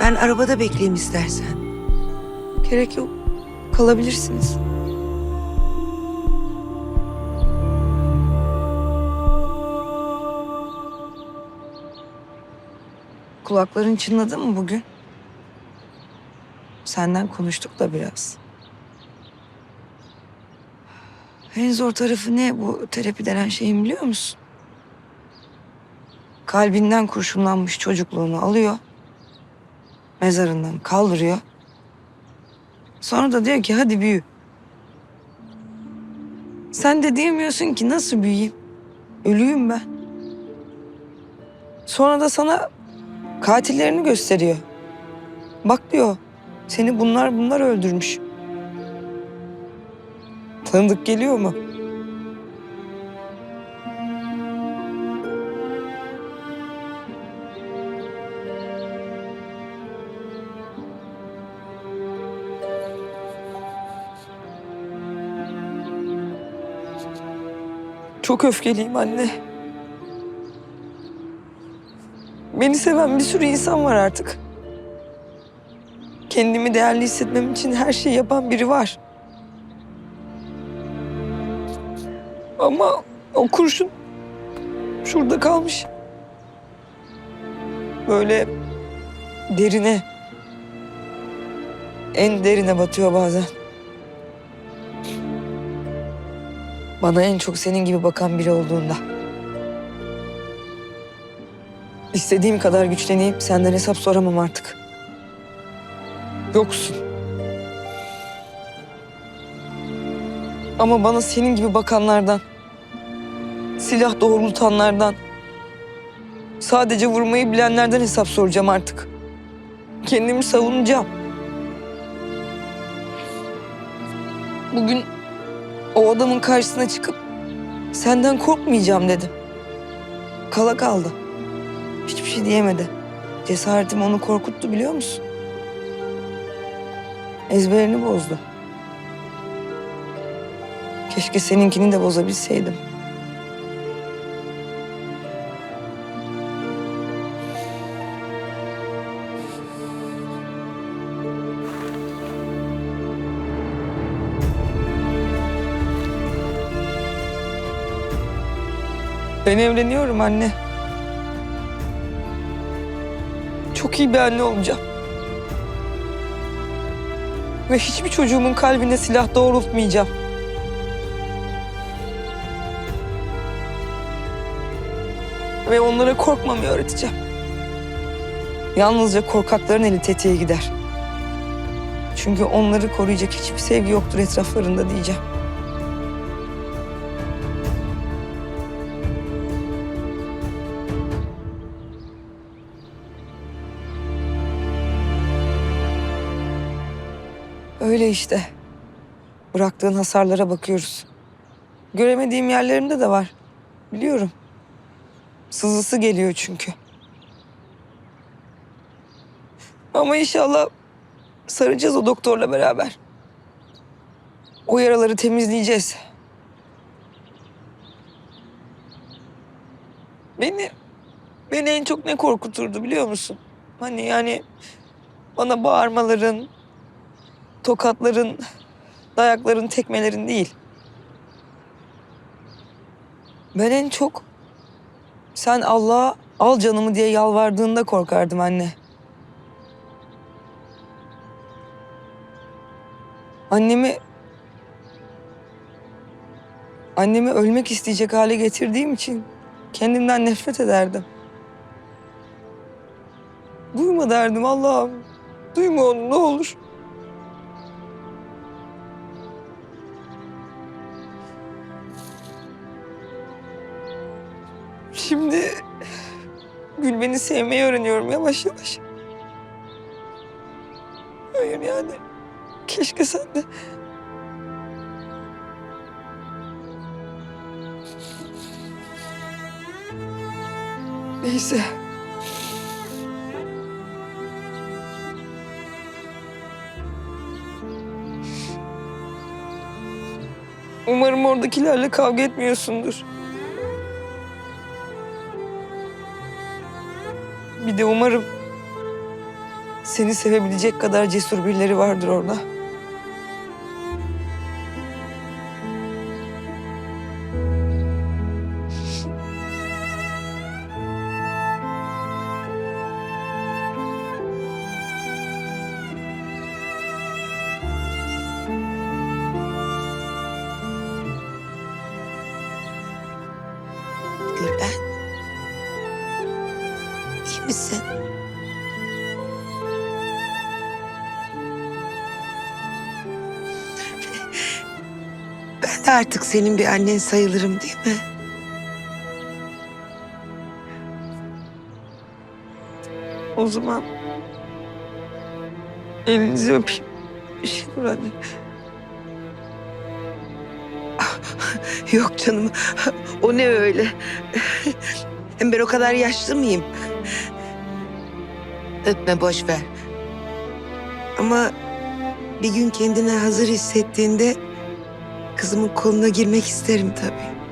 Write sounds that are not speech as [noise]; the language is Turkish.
Ben arabada bekleyeyim istersen. Gerek yok. Kalabilirsiniz. Kulakların çınladı mı bugün? Senden konuştuk da biraz. En zor tarafı ne bu terapi denen şeyin biliyor musun? Kalbinden kurşunlanmış çocukluğunu alıyor. Mezarından kaldırıyor. Sonra da diyor ki hadi büyü. Sen de diyemiyorsun ki nasıl büyüyeyim? Ölüyüm ben. Sonra da sana katillerini gösteriyor. Bak diyor seni bunlar bunlar öldürmüş. Tanıdık geliyor mu? Çok öfkeliyim anne. Beni seven bir sürü insan var artık. Kendimi değerli hissetmem için her şeyi yapan biri var. Ama o kurşun şurada kalmış. Böyle derine, en derine batıyor bazen. Bana en çok senin gibi bakan biri olduğunda. İstediğim kadar güçleneyim senden hesap soramam artık. Yoksun. Ama bana senin gibi bakanlardan, silah doğrultanlardan, sadece vurmayı bilenlerden hesap soracağım artık. Kendimi savunacağım. Bugün o adamın karşısına çıkıp senden korkmayacağım dedim. Kala kaldı. Hiçbir şey diyemedi. Cesaretim onu korkuttu biliyor musun? Ezberini bozdu. Keşke seninkini de bozabilseydim. Ben evleniyorum anne. Çok iyi bir anne olacağım. Ve hiçbir çocuğumun kalbine silah doğrultmayacağım. Ve onlara korkmamayı öğreteceğim. Yalnızca korkakların eli tetiğe gider. Çünkü onları koruyacak hiçbir sevgi yoktur etraflarında diyeceğim. Öyle işte. Bıraktığın hasarlara bakıyoruz. Göremediğim yerlerimde de var. Biliyorum. Sızısı geliyor çünkü. Ama inşallah saracağız o doktorla beraber. O yaraları temizleyeceğiz. Beni, beni en çok ne korkuturdu biliyor musun? Hani yani bana bağırmaların, tokatların, dayakların, tekmelerin değil. Ben en çok sen Allah'a al canımı diye yalvardığında korkardım anne. Annemi annemi ölmek isteyecek hale getirdiğim için kendimden nefret ederdim. Duyma derdim Allah'ım. Duyma onu ne olur. Şimdi Gül beni sevmeyi öğreniyorum yavaş yavaş. Hayır yani. Keşke sen de... Neyse. Umarım oradakilerle kavga etmiyorsundur. Bir de umarım seni sevebilecek kadar cesur birileri vardır orada. Artık senin bir annen sayılırım değil mi? O zaman elinizi öpeyim. Dur anne. [laughs] Yok canım. O ne öyle? Hem ben o kadar yaşlı mıyım? Öpme boş ver. Ama bir gün kendine hazır hissettiğinde kızımın koluna girmek isterim tabii.